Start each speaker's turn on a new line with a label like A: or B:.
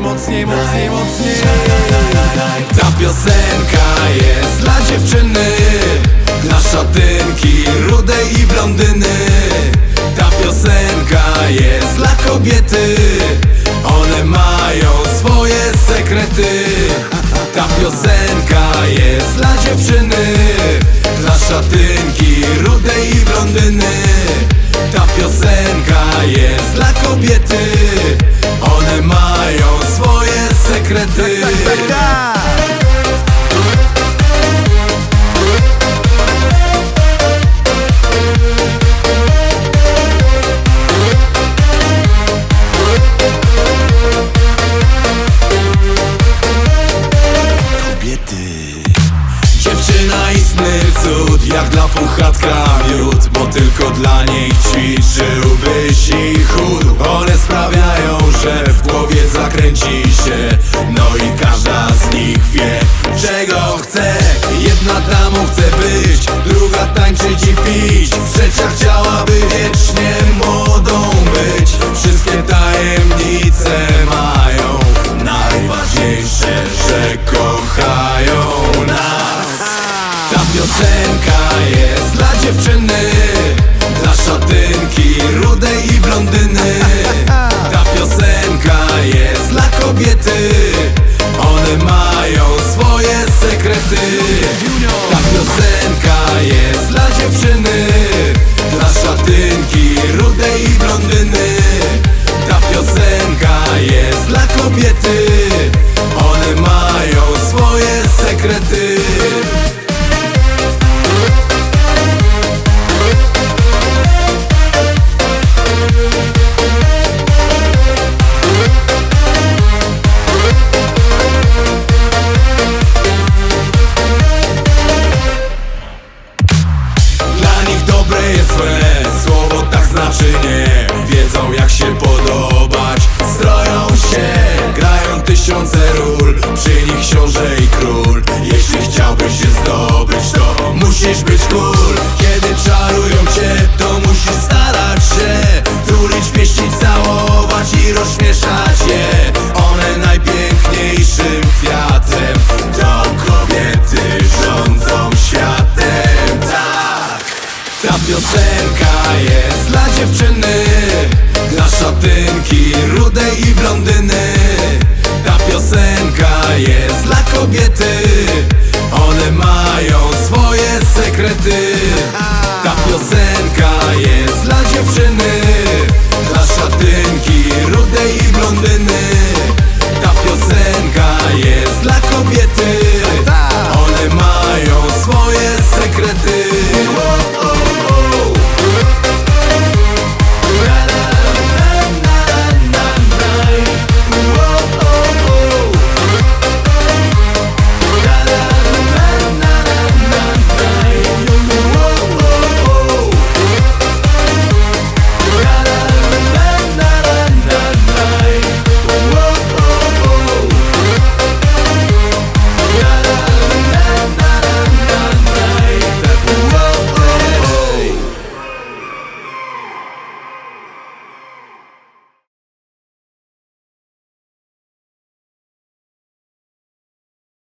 A: mocniej, mocniej, mocniej, mocniej.
B: Ta piosenka jest dla dziewczyny. Dla szatynki, rudej i blondyny. Ta piosenka jest dla kobiety. One mają swoje sekrety. Ta piosenka jest dla dziewczyny. Dla szatynki, rudej i blondyny sekrety tylko dla niej ćwiczyłbyś i chód. One sprawiają, że w głowie zakręci się. No i każda z nich wie, czego chce. Jedna damą chce być, druga tańczyć i pić. Trzecia chciałaby wiecznie młodą być. Wszystkie tajemnice mają Najważniejsze, że kochają rudej i blondyny. Ta piosenka jest dla kobiety. One mają swoje sekrety. Ta piosenka jest dla dziewczyny. Dla szatynki, rudej i blondyny. Ta piosenka jest dla kobiety. One mają musisz być cool. Kiedy czarują cię To musisz starać się Tulić, pieścić, całować I rozśmieszać je. One najpiękniejszym kwiatem To kobiety rządzą światem. Tak ta piosenka jest dla dziewczyny Dla szatynki, rudej i blondyny. Ta piosenka jest dla kobiety One mają piosenka jest dla dziewczyny Dla szatynki, rudej i blondyny